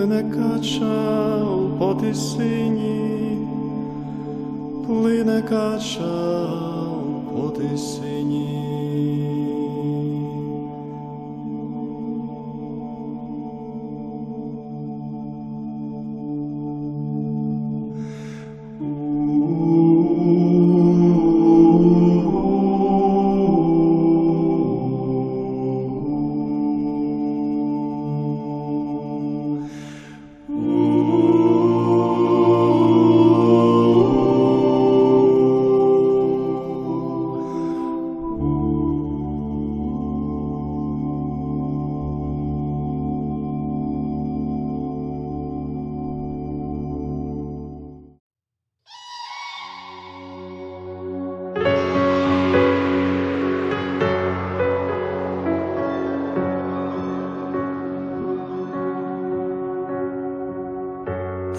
плине качав по тисині, плине кача по тисині.